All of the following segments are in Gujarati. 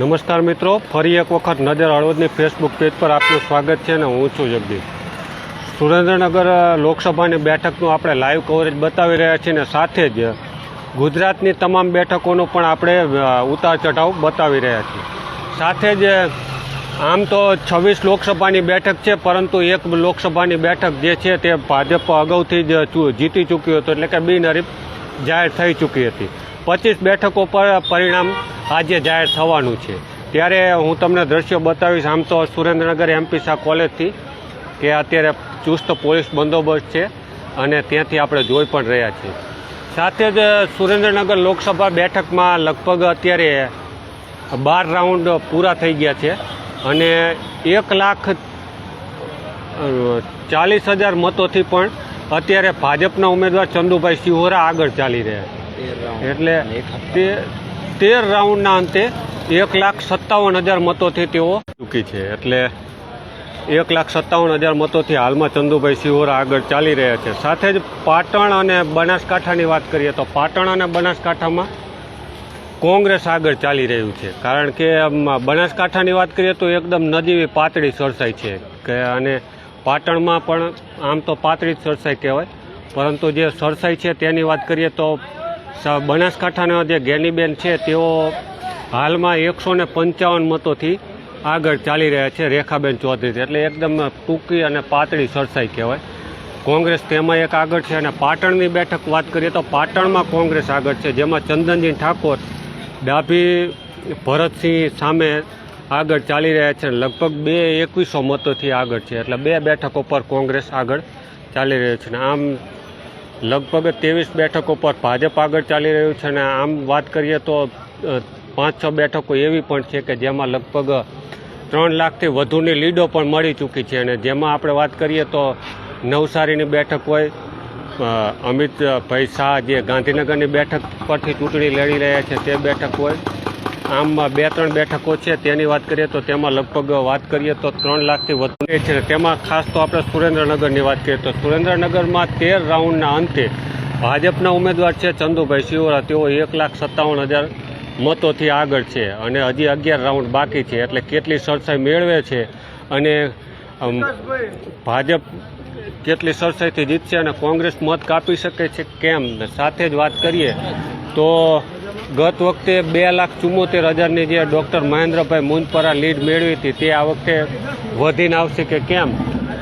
નમસ્કાર મિત્રો, ફરી એક વખત નજર હળવદની ફેસબુક પેજ પર આપનું સ્વાગત છે અને હું છું જગદીશ. સુરેન્દ્રનગર લોકસભાની બેઠકનું આપણે લાઈવ કવરેજ બતાવી રહ્યા છીએ અને સાથે જ ગુજરાતની તમામ બેઠકોનો પણ આપણે ઉતાર ચઢાવ બતાવી રહ્યા છીએ. સાથે જ આમ તો છવ્વીસ લોકસભાની બેઠક છે, પરંતુ એક લોકસભાની બેઠક જે છે તે ભાજપ અગાઉથી જ જીતી ચૂક્યું હતું, એટલે કે બિનહરીફ જાહેર થઈ ચૂકી હતી. પચીસ બેઠકો પર પરિણામ આજે જાહેર થવાનું છે. ત્યારે હું તમને દ્રશ્યો બતાવીશ, આમ તો સુરેન્દ્રનગર એમપી શાહ કોલેજથી, કે અત્યારે ચુસ્ત પોલીસ બંદોબસ્ત છે અને ત્યાંથી આપણે જોઈ પણ રહ્યા છીએ. સાથે જ સુરેન્દ્રનગર લોકસભા બેઠકમાં લગભગ અત્યારે બાર રાઉન્ડ પૂરા થઈ ગયા છે અને એક લાખ ચાલીસ હજાર મતોથી પણ અત્યારે ભાજપના ઉમેદવાર ચંદુભાઈ સિહોરા આગળ ચાલી રહ્યા છે. એટલે તે તેર રાઉન્ડના અંતે એક લાખ સત્તાવન હજાર મતોથી તેઓ ચૂકી છે. એટલે એક લાખ સત્તાવન હજાર મતોથી હાલમાં ચંદુભાઈ સિહોરા આગળ ચાલી રહ્યા છે. સાથે જ પાટણ અને બનાસકાંઠાની વાત કરીએ તો પાટણ અને બનાસકાંઠામાં કોંગ્રેસ આગળ ચાલી રહ્યું છે. કારણ કે બનાસકાંઠાની વાત કરીએ તો એકદમ નજીવી પાતળી સરસાઈ છે કે અને પાટણમાં પણ આમ તો પાતળી જ સરસાઈ કહેવાય. પરંતુ જે સરસાઈ છે તેની વાત કરીએ તો બનાસકાંઠાના જે ગેનીબેન છે, તેઓ હાલમાં એકસો ને પંચાવન મતોથી આગળ ચાલી રહ્યા છે, રેખાબેન ચૌધરી. એટલે એકદમ ટૂંકી અને પાતળી સરસાઈ કહેવાય. કોંગ્રેસ તેમાં એક આગળ છે અને પાટણની બેઠક વાત કરીએ તો પાટણમાં કોંગ્રેસ આગળ છે, જેમાં ચંદનજી ઠાકોર, ડાભી ભરતસિંહ સામે આગળ ચાલી રહ્યા છે લગભગ બે એકવીસો મતોથી આગળ છે. એટલે બે બેઠકો પર કોંગ્રેસ આગળ ચાલી રહ્યું છે. ને આમ લગભગ ત્રેવીસ બેઠકો પર ભાજપ આગળ ચાલી રહ્યું છે અને આમ વાત કરીએ તો પાંચ છ બેઠકો એવી પણ છે કે જેમાં લગભગ ત્રણ લાખથી વધુની લીડો પણ મળી ચૂકી છે અને જેમાં આપણે વાત કરીએ તો નવસારીની બેઠક હોય અમિતભાઈ શાહ જે ગાંધીનગરની બેઠક પરથી ચૂંટણી લડી રહ્યા છે તે બેઠક હોય આમ બે ત્રણ બેઠકો છે, તેની વાત કરીએ તો તેમાં લગભગ વાત કરીએ તો ત્રણ લાખથી વધુ છે. તેમાં ખાસ તો આપણે સુરેન્દ્રનગરની વાત કરીએ તો સુરેન્દ્રનગરમાં તેર રાઉન્ડના અંતે ભાજપના ઉમેદવાર છે ચંદુભાઈ શિવરા. તેઓ એક લાખ સત્તાવન હજાર મતોથી આગળ છે અને હજી અગિયાર રાઉન્ડ બાકી છે, એટલે કેટલી સરસાઈ મેળવે છે અને ભાજપ કેટલી સરસાઈથી જીતશે અને કોંગ્રેસ મત કાપી શકે છે, કેમ? સાથે જ વાત કરીએ તો ગત વખતે બે લાખ ચુમ્મોતેર હજારની જે ડૉક્ટર મહેન્દ્રભાઈ મુંજપરા લીડ મેળવી હતી, તે આ વખતે વધીને આવશે કે કેમ?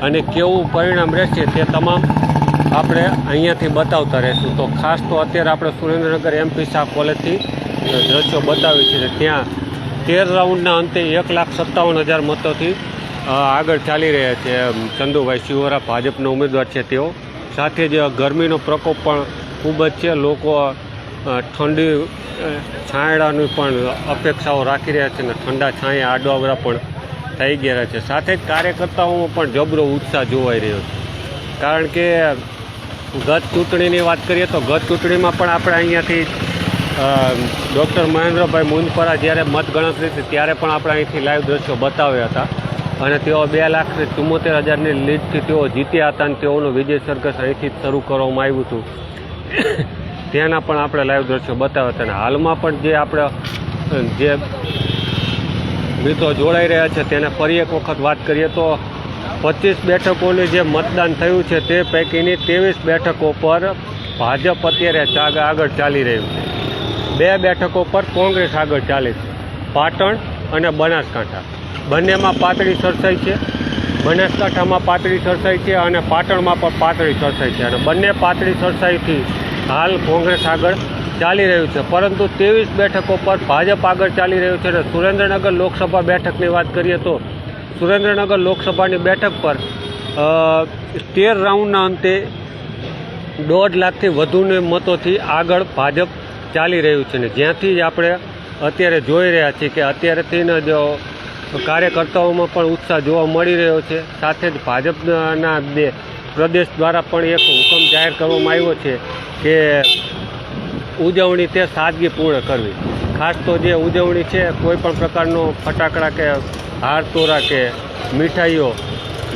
અને કેવું પરિણામ રહેશે તે તમામ આપણે અહીંયાથી બતાવતા રહીશું. તો ખાસ તો અત્યારે આપણે સુરેન્દ્રનગર એમપી શાહ કોલેજથી દ્રશ્યો બતાવી છે ત્યાં તેર રાઉન્ડના અંતે એક લાખ સત્તાવન હજાર મતોથી આગળ ચાલી રહ્યા છે. ચંદુભાઈ શિવરા ભાજપના ઉમેદવાર છે તેઓ. સાથે જ ગરમીનો પ્રકોપ પણ ખૂબ જ છે. લોકો ઠંડી છાંયડાની પણ અપેક્ષાઓ રાખી રહ્યા છે અને ઠંડા છાંયા આડવાવરા પણ થઈ ગયા છે. સાથે જ કાર્યકર્તાઓમાં પણ જબરો ઉત્સાહ જોવાઈ રહ્યો છે. કારણ કે ગત ચૂંટણીની વાત કરીએ તો ગત ચૂંટણીમાં પણ આપણે અહીંયાથી ડૉક્ટર મહેન્દ્રભાઈ મુનપરા જ્યારે મતગણતરી હતી ત્યારે પણ આપણે અહીંથી લાઈવ દ્રશ્યો બતાવ્યા હતા. અને તેઓ બે લાખ ચુમ્મોતેર હજારની લીડથી તેઓ જીત્યા હતા અને તેઓનું વિજય સરઘસ અહીંથી જ શરૂ કરવામાં આવ્યું હતું. ત્યાંના પણ આપણે લાઈવ દ્રશ્યો બતાવ્યા હતા. અને હાલમાં પણ જે આપણે, જે મિત્રો જોડાઈ રહ્યા છે તેને ફરી એક વખત વાત કરીએ તો પચીસ બેઠકોનું જે મતદાન થયું છે તે પૈકીની ત્રેવીસ બેઠકો પર ભાજપ અત્યારે ચાગ- આગળ ચાલી રહ્યું છે. બે બેઠકો પર કોંગ્રેસ આગળ ચાલે છે. પાટણ અને બનાસકાંઠા. બંનેમાં પાતળી સરસાઈ છે. બનાસકાંઠામાં પાતળી સરસાઈ છે અને પાટણમાં પણ પાતળી સરસાઈ છે. અને બંને પાતળી સરસાઈથી હાલ કોંગ્રેસ આગળ ચાલી રહ્યું છે. પરંતુ ત્રેવીસ બેઠકો પર ભાજપ આગળ ચાલી રહ્યું છે. અને સુરેન્દ્રનગર લોકસભા બેઠકની વાત કરીએ તો સુરેન્દ્રનગર લોકસભાની બેઠક પર તેર રાઉન્ડના અંતે દોઢ લાખથી વધુને મતોથી આગળ ભાજપ ચાલી રહ્યું છે. ને જ્યાંથી જ આપણે અત્યારે જોઈ રહ્યા છીએ કે અત્યારેથી જો કાર્યકર્તાઓમાં પણ ઉત્સાહ જોવા મળી રહ્યો છે. સાથે જ ભાજપના બે પ્રદેશ દ્વારા પણ એક હુકમ જાહેર કરવામાં આવ્યો છે કે ઉજવણી તે સાદગીપૂર્ણ કરવી. ખાસ તો જે ઉજવણી છે, કોઈ પણ પ્રકારનો ફટાકડા કે હાર તોરા કે મીઠાઈઓ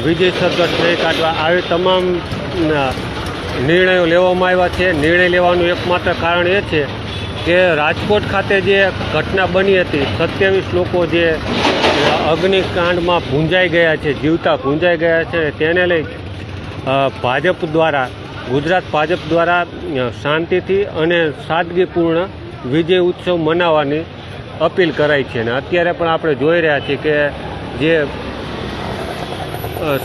વિજય સરઘસ નહીં કાઢવા, આવી તમામ નિર્ણયો લેવામાં આવ્યા છે. નિર્ણય લેવાનું એકમાત્ર કારણ એ છે કે રાજકોટ ખાતે જે ઘટના બની હતી, સત્યાવીસ લોકો જે અગ્નિકાંડમાં ભૂંજાઈ ગયા છે, જીવતા ભૂંજાઈ ગયા છે, તેને લઈ ભાજપ દ્વારા, ગુજરાત ભાજપ દ્વારા શાંતિથી અને સાદગીપૂર્ણ વિજય ઉત્સવ મનાવવાની અપીલ કરાઈ છે. અને અત્યારે પણ આપણે જોઈ રહ્યા છીએ કે જે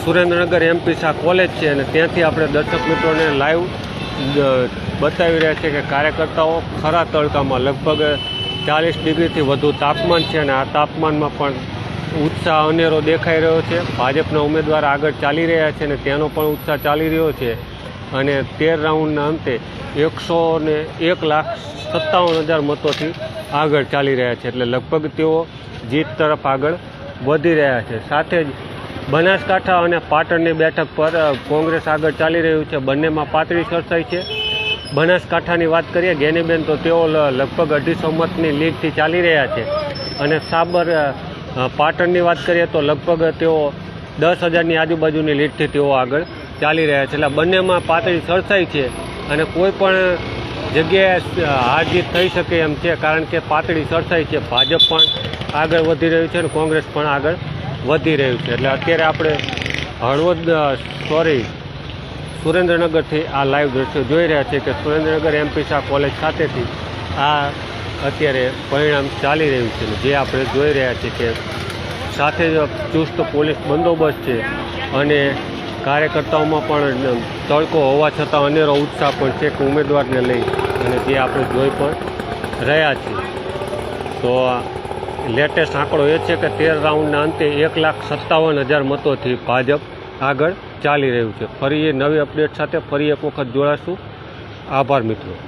સુરેન્દ્રનગર એમપી શાહ કોલેજ છે અને ત્યાંથી આપણે દર્શક મિત્રોને લાઈવ બતાવી રહ્યા છીએ કે કાર્યકર્તાઓ ખરા તડકામાં લગભગ ચાલીસ ડિગ્રીથી વધુ તાપમાન છે અને આ તાપમાનમાં પણ ઉત્સાહ અનેરો દેખાઈ રહ્યો છે. ભાજપના ઉમેદવાર આગળ ચાલી રહ્યા છે અને તેનો પણ ઉત્સાહ ચાલી રહ્યો છે. અને તેર રાઉન્ડના અંતે એકસો ને એક લાખ સત્તાવન હજાર મતોથી આગળ ચાલી રહ્યા છે. એટલે લગભગ તેઓ જીત તરફ આગળ વધી રહ્યા છે. સાથે જ બનાસકાંઠા અને પાટણની બેઠક પર કોંગ્રેસ આગળ ચાલી રહ્યું છે. બંનેમાં પાતળી સરસાઈ છે. બનાસકાંઠાની વાત કરીએ, ગેનીબેન તો તેઓ લગભગ અઢીસો મતની લીડથી ચાલી રહ્યા છે. અને સાબર પાટણની વાત કરીએ તો લગભગ તેઓ દસ હજારની આજુબાજુની લીડથી તેઓ આગળ ચાલી રહ્યા છે. એટલે બંનેમાં પાતળી સરસાઈ છે અને કોઈ પણ જગ્યાએ હાર થઈ શકે એમ છે, કારણ કે પાતળી સરસાઈ છે. ભાજપ પણ આગળ વધી રહ્યું છે અને કોંગ્રેસ પણ આગળ વધી રહ્યું છે. એટલે અત્યારે આપણે હળવદ સોરી, સુરેન્દ્રનગરથી આ લાઈવ દ્રશ્યો જોઈ રહ્યા છીએ કે સુરેન્દ્રનગર એમપી શાહ કોલેજ ખાતેથી આ અત્યારે પરિણામ ચાલી રહ્યું છે જે આપણે જોઈ રહ્યા છીએ કે સાથે જ ચુસ્ત પોલીસ બંદોબસ્ત છે અને કાર્યકર્તાઓમાં પણ તડકો હોવા છતાં અનેરો ઉત્સાહ પણ છે કે ઉમેદવારને લઈ અને જે આપણે જોઈ પણ રહ્યા છીએ. તો લેટેસ્ટ આંકડો એ છે કે તેર રાઉન્ડના અંતે એક લાખ સત્તાવન હજાર મતોથી ભાજપ આગળ ચાલી રહ્યું છે. ફરી એ નવી અપડેટ સાથે ફરી એક વખત જોડાશું. આભાર મિત્રો.